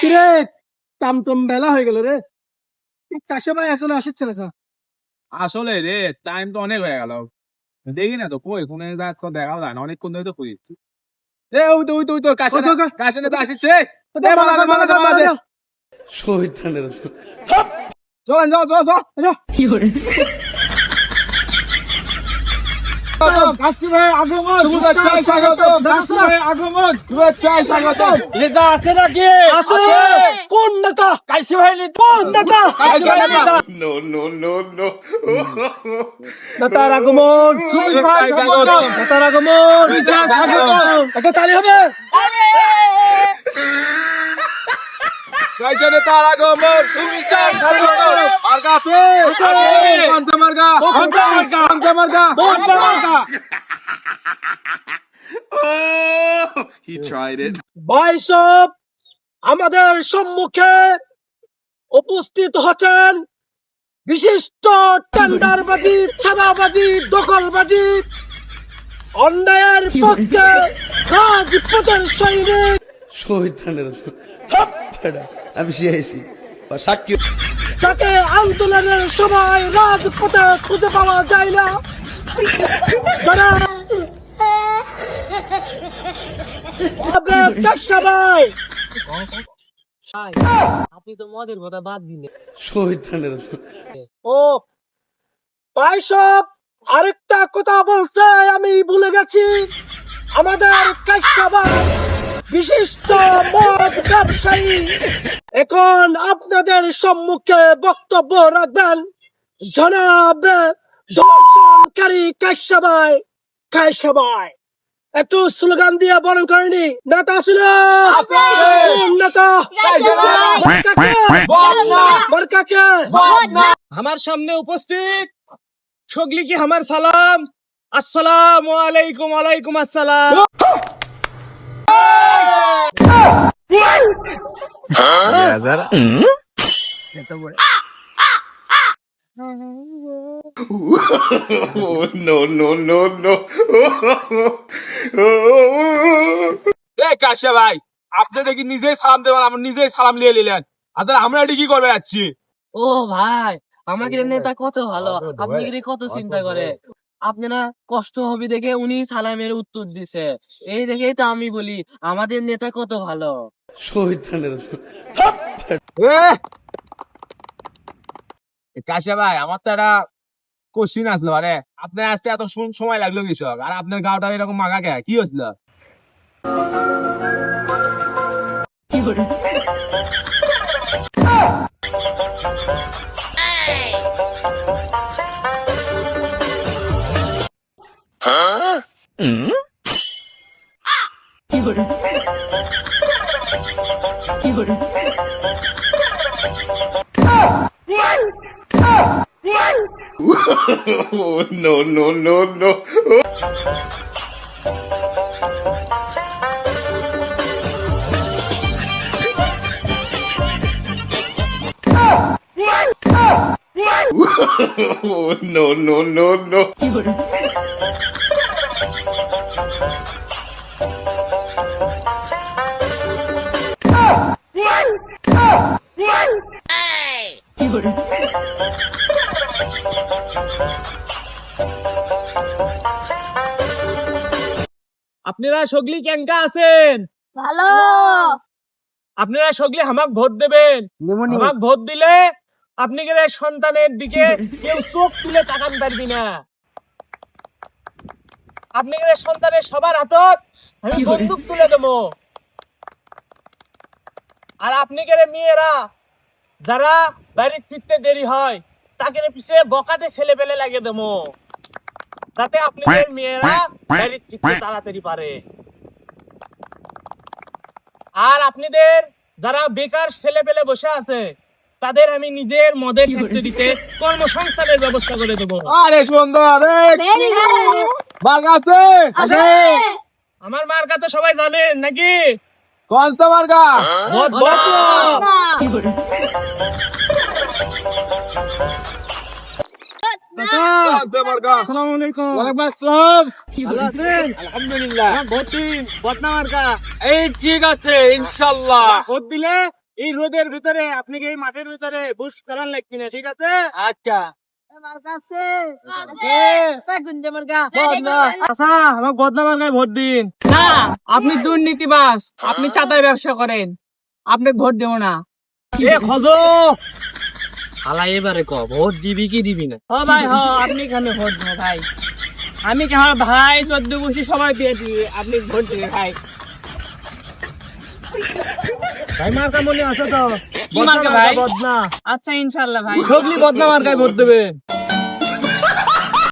কিরে? টামটম বেলা হয়ে গেল রে। কাশে ভাই এখনও আসছে না কা? আসলে রে টাইম তো অনেক হয়ে গেল। দেখি না তো কই কোন তো দেখাও যায় না অনেকক্ষণ ধরে তো খুঁজছি এ ওই তো ওই তো ওই তো কাছে ওই তো, ওই তো। আসছে। দে মালা দে মালা দে মালা দে চল চল চল চল কাশি ভাই আগমন শুভেচ্ছায় স্বাগতম কাশি ভাই আগমন শুভেচ্ছায় স্বাগতম নেতা আছে নাকি? আছে। কোন নেতা? কাশি ভাই কোন নেতা? কাশি ভাই নেতা। No, no, no, no. নেতার আগমন। নেতার আগমন। একটা তালি হবে। নেতার আগমন। He tried it. বাইসব আমাদের সম্মুখে উপস্থিত হচ্ছেন বিশিষ্ট টেন্ডারবাজি ছাদাবাজি দখলবাজি অন্যায়ের পক্ষে রাজপথের সৈনিক। শহীদানের আমি শিয়াইছি সাক্ষী যাকে আন্দোলনের সময় রাজপথে খুঁজে পাওয়া যায় না যারা আপনি তো মদের কথা বাদ দিলে শহীদানের ও পাইসব আরেকটা কথা বলছে আমি ভুলে গেছি। আমাদের কাশ্যবাই বিশিষ্ট মদ ব্যবসায়ী। এখন আপনাদের সম্মুখে বক্তব্য রাখবেন। জনাব দর্শনকারী কাশ্যবাই কাশ্যবাই একটু স্লোগান দিয়ে বরণ করেনি। নেতা ছিল আমার সামনে উপস্থিত সগলি কি আমার সালাম? আসসালাম আলাইকুম আলাইকুম আসসালাম। no, no, no, no. এ কাশা ভাই আপনি দেখি নিজেই সালাম দেবেন আমরা নিজেই সালাম নিয়ে নিলেন। আর তাহলে আমরা এটি কি করবে যাচ্ছি? ও ভাই আমাকে নেতা কত ভালো। আপনি কত চিন্তা করে? আপনি না কষ্ট হবে দেখে উনি সালামের উত্তর দিছে। এই দেখেই তো আমি বলি আমাদের নেতা কত ভালো? শহীদানের এ কাশা ভাই আমার তো একটা কোশ্চিন আসলো মানে আপনার আসতে এত শুন- সময় লাগল কৃষক আর আপনার গাওটা এরকম মাগা কে? কি হয়েছিল? 嗯，一会人，一会人。oh, no, no, no, no. oh, no, no, no, no. আপনারা সগলি কেঙ্কা আছেন? ভালো। আপনারা সগলি আমাক ভোট দেবেন। আমাক ভোট দিলে আপনি গেলে সন্তানের দিকে কেউ চোখ তুলে তাকান পারবি না। আপনি গেলে সন্তানের সবার হাতত আমি বন্দুক তুলে দেবো। আর আপনি গেলে মেয়েরা যারা বাড়ির ফিরতে দেরি হয় তাকে পিছে বকাটে ছেলে পেলে লাগিয়ে দেবো। যাতে আপনাদের মেয়েরা বাড়ির ফিরতে তাড়াতাড়ি পারে। আর আপনাদের যারা বেকার ছেলে পেলে বসে আছে তাদের আমি নিজের মদের ফ্যাক্টরিতে কর্মসংস্থানের ব্যবস্থা করে দেবো। আরে সুন্দর আরে আমার মার্কা তো সবাই জানেন নাকি? কোন তো মার্কা মদ বন্ধ। কোন তো মার্কা আসসালামু। আলাইকুম আসসালাম ভালো আছেন? আলহামদুলিল্লাহ। ভোট দিন বদনা মার্কা এই ঠিক আছে ইনশাল্লাহ ভোট দিলে এই রোদের ভিতরে আপনি কি এই মাঠের ভিতরে বুশ করার লাগছি না ঠিক আছে? আচ্ছা। আচ্ছা বদনামার গায়ে ভোট দিন। না আপনি দুর্নীতিবাস আপনি চাঁদার ব্যবসা করেন। আপনি ভোট দেবো না। এ খোঁজ। হালা এবারে ক ভোট দিবি কি দিবি না? হ ভাই হ আপনি কেন ভোট দেবো ভাই? আমি কে আমার ভাই চোদ্দ বসে সবাই পেয়ে দিই আপনি ভোট দিবে ভাই। ভাই মার্কা মনে আছে তো? কি মার্কা ভাই? বদনা। আচ্ছা ইনশাল্লাহ ভাই। সবলি বদনা মার্কায় ভোট দেবে।